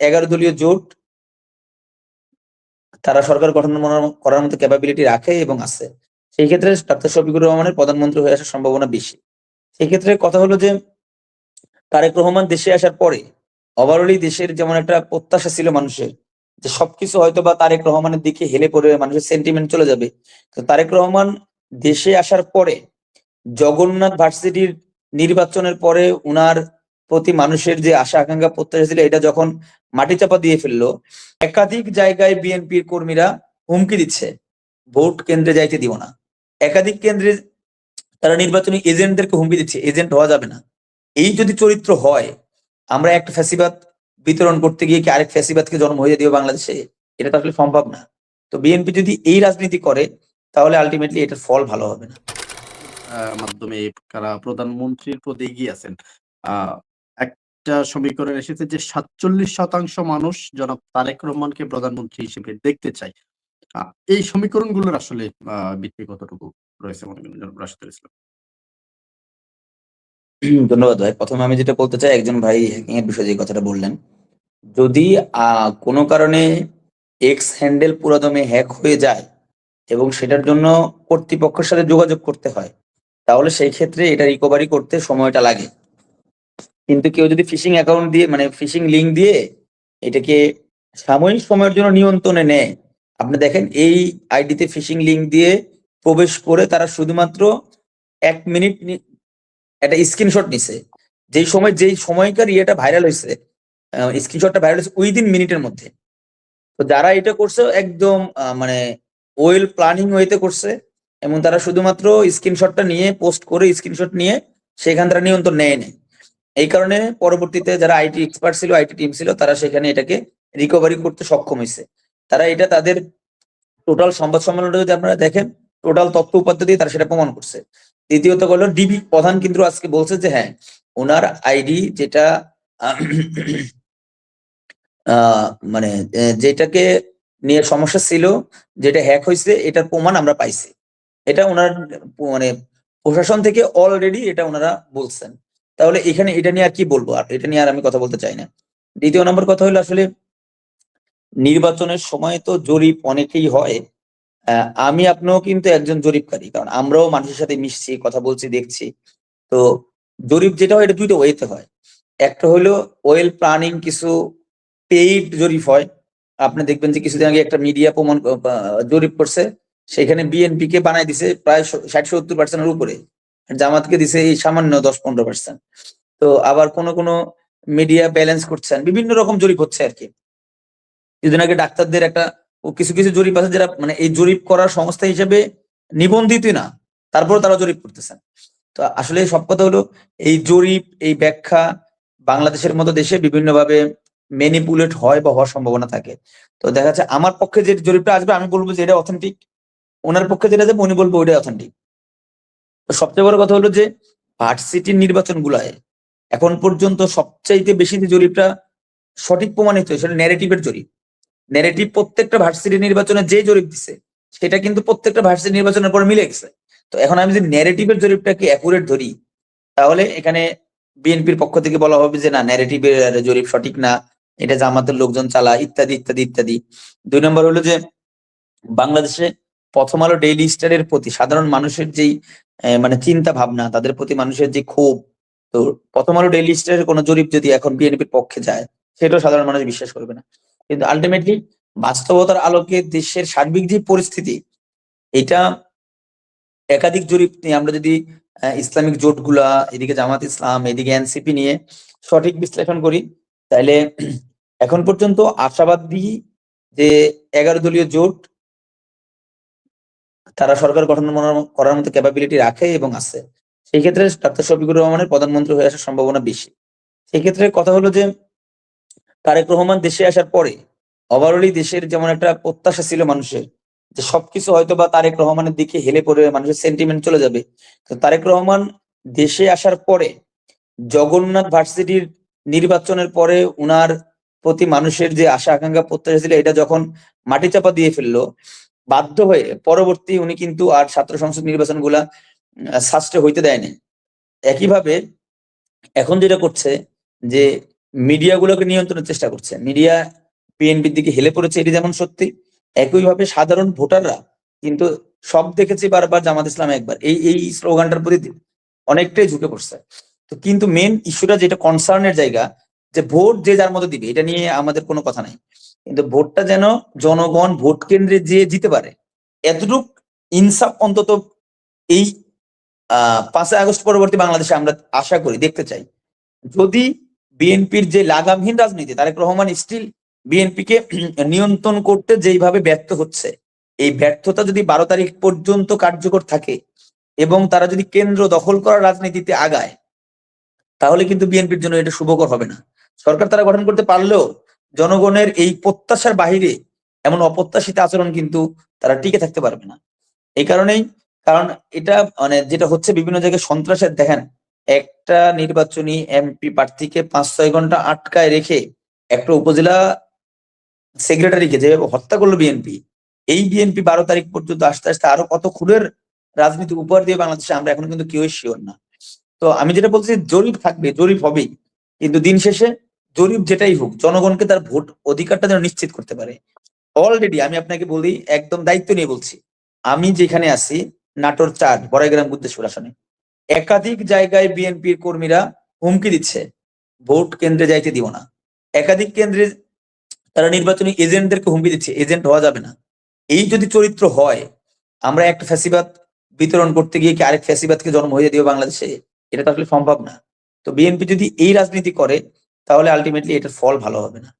এগারো দলীয় জোট তারা সরকার গঠন করার মতো ক্যাপাবিলিটি রাখে এবং আছে। সেই ক্ষেত্রে ডাক্তার শফিকুর রহমানের প্রধানমন্ত্রী হয়ে আসার সম্ভাবনা বেশি। সেই ক্ষেত্রে কথা হলো যে, তারেক রহমান দেশে আসার পরে ওভারঅলি দেশের যেমন একটা প্রত্যাশা ছিল মানুষের, যে সবকিছু হয়তো বা তারেক রহমানের দিকে হেলে পড়ে মানুষের সেন্টিমেন্ট চলে যাবে। তো তারেক রহমান দেশে আসার পরে জগন্নাথ ভার্সিটির নির্বাচনের পরে উনার প্রতি মানুষের যে আশা আকাঙ্ক্ষা প্রত্যাশা ছিল এটা যখন মাটি চাপা দিয়ে ফেলল একাধিক জায়গায় বিএনপির কর্মীরা হুমকি দিচ্ছে। ভোট কেন্দ্রে যাইতে দিব না। একাধিক কেন্দ্রে তারা নির্বাচনী এজেন্টদেরকে হুমকি দিচ্ছে। এজেন্ট হওয়া যাবে না। এই যদি চরিত্র হয় আমরা একটা ফ্যাসিবাদ বিতরণ করতে গিয়ে কি আরেক ফ্যাসিবাদকে জন্ম হয়ে দিব বাংলাদেশে? এটা তো আসলে সম্ভব না। তো বিএনপি যদি এই রাজনীতি করে তাহলে আলটিমেটলি এটার ফল ভালো হবে না। মাধ্যমে কারা প্রধানমন্ত্রীর পদে এগিয়ে আছেন আহ, একটা সমীকরণ এসেছে যে সাতচল্লিশ শতাংশ মানুষ জনাব তারেক রহমানকে প্রধানমন্ত্রী হিসেবে দেখতে চায়। এই সমীকরণগুলোর আসলে আহ, ভিত্তি কতটুকু রয়েছে মনে করেন জনাব রাশিদুল ইসলাম? ধন্যবাদ ভাই। প্রথমে আমি যেটা বলতে চাই একজন ভাই হ্যাকিং এর বিষয়ে যে কথাটা বললেন যদি কোনো কারণে এক্স হ্যান্ডেল পুরোদমে হ্যাক হয়ে যায় এবং সেটার জন্য কর্তৃপক্ষের সাথে যোগাযোগ করতে হয় তাহলে সেই ক্ষেত্রে এটা রিকভারি করতে সময়টা লাগে। কিন্তু কেউ যদি ফিশিং অ্যাকাউন্ট দিয়ে মানে ফিশিং লিঙ্ক দিয়ে এটাকে সাময়িক সময়ের জন্য নিয়ন্ত্রণে নেয়, আপনি দেখেন এই আইডিতে ফিশিং লিঙ্ক দিয়ে প্রবেশ করে তারা শুধুমাত্র এক মিনিট একটা স্ক্রিনশট নিছে। যেই সময়, যেই সময়কার ইয়েটা ভাইরাল হয়েছে স্ক্রিনশটটা ভাইরাল হয়েছে উইদিন মিনিটের মধ্যে। তো যারা এটা করছে, একদম মানে ওয়েল প্ল্যানিং ওয়েতে করছে, এবং তারা শুধুমাত্র স্ক্রিনশটটা নিয়ে পোস্ট করে স্ক্রিনশট নিয়ে, সেখান তারা নিয়ন্ত্রণ নেয় নেয় এই কারণে পরবর্তীতে যারা আইটি এক্সপার্ট ছিল আইটি টিম ছিল, তারা সেখানে এটাকে রিকভারি করতে সক্ষম হয়েছে। তারা এটা তাদের টোটাল সংবাদ সম্মেলনটা যদি আপনারা দেখেন টোটাল তথ্য উপাত্ত দিয়ে তারা সেটা প্রমাণ করছে। দ্বিতীয়ত হলো ডিবি প্রধান কিন্তু আজকে বলছে যে হ্যাঁ ওনার আইডি যেটা মানে যেটাকে নিয়ে সমস্যা ছিল, যেটা হ্যাক হয়েছে, এটার প্রমাণ আমরা পাইছি। এটা ওনার মানে প্রশাসন থেকে অলরেডি এটা ওনারা বলছেন। তাহলে এখানে এটা নিয়ে আর কি বলব? আর এটা নিয়ে আর আমি কথা বলতে চাই না। দ্বিতীয় নম্বর কথা হলো আসলে নির্বাচনের সময় তো জরিপ অনেকেই হয়। আমি আপনিও কিন্তু একজন জরিপকারী, কারণ আমরাও মানুষের সাথে মিশছি, কথা বলছি, দেখছি। তো জরিপ যেটা হয়, এটা দুইটা ওয়েতে হয়। একটা হলো ওয়েল প্ল্যানিং, কিছু পেইড জরিপ হয়। আপনি দেখবেন যে কিছুদিন আগে একটা মিডিয়া প্রমাণ জরিপ করছে। সেখানে বিএনপি কে বানাই দিছে প্রায় ষাট সত্তর পার্সেন্টের উপরে। জামাতকে দিছে এই সামান্য দশ পনেরো পার্সেন্ট তো আবার কোনো কোনো মিডিয়া ব্যালেন্স করছেন, বিভিন্ন রকম জরিপ হচ্ছে আর কি। কিছুদিন আগে ডাক্তারদের একটা কিছু কিছু জরিপ আছে যারা মানে এই জরিপ করার সংস্থা হিসেবে নিবন্ধিত না তারপরে তারা জরিপ করতেছেন। তো আসলে সব কথা হলো, এই জরিপ, এই ব্যাখ্যা বাংলাদেশের মতো দেশে বিভিন্নভাবে ম্যানিপুলেট হয় বা হওয়ার সম্ভাবনা থাকে। তো দেখা যাচ্ছে আমার পক্ষে যে জরিপটা আসবে, আমি বলব যে এটা অথেন্টিক ওনার পক্ষে যেটা যাবে উনি বলব ওইটা অথেন্টিক সবচেয়ে বড় কথা হলো যে ভার্সিটির নির্বাচন গুলায় এখন পর্যন্ত সবচাইতে বেশি যে জরিপটা সঠিক প্রমাণিত সেটা ন্যারেটিভের জরিপ। ন্যারেটিভ প্রত্যেকটা ভার্সিটি নির্বাচনে যে জরিপ দিছে, সেটা কিন্তু প্রত্যেকটা ভার্সিটি নির্বাচনের পর মিলে গেছে। তো এখন আমি যদি ন্যারেটিভের জরিপটাকে অ্যাকুরেট ধরি, তাহলে এখানে বিএনপির পক্ষ থেকে বলা হবে যে না ন্যারেটিভের জরিপ সঠিক না, এটা জামাতের লোকজন চালা ইত্যাদি ইত্যাদি ইত্যাদি। দুই নম্বর হলো যে বাংলাদেশে প্রথম আলো ডেইলি স্টারের প্রতি সাধারণ মানুষের যেই মানে চিন্তা ভাবনা, তাদের প্রতি মানুষের যে ক্ষোভ। তো প্রথম আলো ডেইলি স্টারের কোনো জরিপ যদি এখন বিএনপির পক্ষে যায়, সেটাও সাধারণ মানুষ বিশ্বাস করবে না। কিন্তু আলটিমেটলি বাস্তবতার আলোকে দেশের সার্বিক যে পরিস্থিতি, এটা একাধিক জরিপ নিয়ে আমরা যদি ইসলামিক জোটগুলা, এদিকে জামাত ইসলাম, এদিকে এনসিপি নিয়ে সঠিক বিশ্লেষণ করি তাহলে এখন পর্যন্ত আশাবাদী যে এগারো দলীয় জোট তারা সরকার গঠন করার মতো ক্যাপাবিলিটি রাখে এবং আছে। সেই ক্ষেত্রে ডাক্তার শফিকুর রহমানের প্রধানমন্ত্রী হয়ে আসার সম্ভাবনা বেশি। সেই ক্ষেত্রে কথা হলো যে, তারেক রহমান দেশে আসার পরে ওভারঅলি দেশের যেমন একটা প্রত্যাশা ছিল মানুষের, যে সবকিছু হয়তো বা তারেক রহমানের দিকে হেলে পড়ে মানুষের সেন্টিমেন্ট চলে যাবে। তো তারেক রহমান দেশে আসার পরে, জগন্নাথ ভার্সিটির নির্বাচনের পরে উনার প্রতি মানুষের যে আশা আকাঙ্ক্ষা প্রত্যাশা ছিল, এটা যখন মাটি চাপা দিয়ে ফেলল বাধ্য হয়ে পরবর্তী উনি কিন্তু আর ছাত্র সংসদ নির্বাচনগুলা সাস্টে হইতে দেয়নি একইভাবে এখন যেটা করছে যে মিডিয়াগুলোকে নিয়ন্ত্রণের চেষ্টা করছে। মিডিয়া বিএনপির দিকে হেলে পড়েছে, এটি যেমন সত্যি, একইভাবে সাধারণ ভোটাররা কিন্তু সব দেখেছি বারবার জামাত ইসলাম একবার। এই এই স্লোগানটার প্রতি অনেকটাই ঝুঁকে পড়ছে। তো কিন্তু মেন ইস্যুটা যেটা কনসার্নের জায়গা, যে ভোট যে যার মতো দিবে, এটা নিয়ে আমাদের কোনো কথা নাই। কিন্তু ভোটটা যেন জনগণ ভোট কেন্দ্রে যেয়ে জিতে পারে। এতটুক ইনসাফ অন্তত এই আহ আগস্ট পরবর্তী বাংলাদেশে আমরা আশা করি, দেখতে চাই। যদি বিএনপির যে লাগামহীন রাজনীতি, তারেক রহমান স্টিল বিএনপিকে নিয়ন্ত্রণ করতে যেইভাবে ব্যর্থ হচ্ছে, এই ব্যর্থতা যদি বারো তারিখ পর্যন্ত কার্যকর থাকে এবং তারা যদি কেন্দ্র দখল করার রাজনীতিতে আগায়, তাহলে কিন্তু বিএনপির জন্য এটা শুভকর হবে না। সরকার তারা গঠন করতে পারলেও জনগণের এই প্রত্যাশার বাহিরে এমন অপ্রত্যাশিত আচরণ কিন্তু তারা টিকে থাকতে পারবে না। এই কারণেই, কারণ এটা মানে যেটা হচ্ছে বিভিন্ন জায়গায় সন্ত্রাসের, দেখেন, একটা নির্বাচনী এমপি প্রার্থীকে পাঁচ ছয় ঘণ্টা আটকায় রেখে একটা উপজেলা সেক্রেটারিকে যেভাবে হত্যা করল বিএনপি, এই বিএনপি বারো তারিখ পর্যন্ত আস্তে আস্তে আরও কত খুনের রাজনীতি উপহার দিয়ে বাংলাদেশে আমরা এখন কিন্তু কেউই শিওর না। তো আমি যেটা বলছি জরিপ থাকবে, জরিপ হবেই। কিন্তু দিন শেষে জরিপ যেটাই হোক, জনগণকে তার ভোট অধিকারটা যেন নিশ্চিত করতে পারে। অলরেডি আমি আপনাকে বলি, একদম দায়িত্ব নিয়ে বলছি। আমি যেখানে আছি, নাটোর চার, বড়াইগ্রাম বুদ্ধেশ্বর আসনে। একাধিক জায়গায় বিএনপির কর্মীরা হুমকি দিচ্ছে, ভোট কেন্দ্রে যাইতে দিব না। একাধিক কেন্দ্রে তারা নির্বাচনী এজেন্টদেরকে হুমকি দিচ্ছে, এজেন্ট হওয়া যাবে না। এই যদি চরিত্র হয়, আমরা একটা ফ্যাসিবাদ বিতরণ করতে গিয়ে কি আরেক ফ্যাসিবাদকে জন্ম হয়ে দিও বাংলাদেশে? এটা তো আসলে সম্ভব না। তো বিএনপি যদি এই রাজনীতি করে তাহলে আলটিমেটলি এটার ফল ভালো হবে না।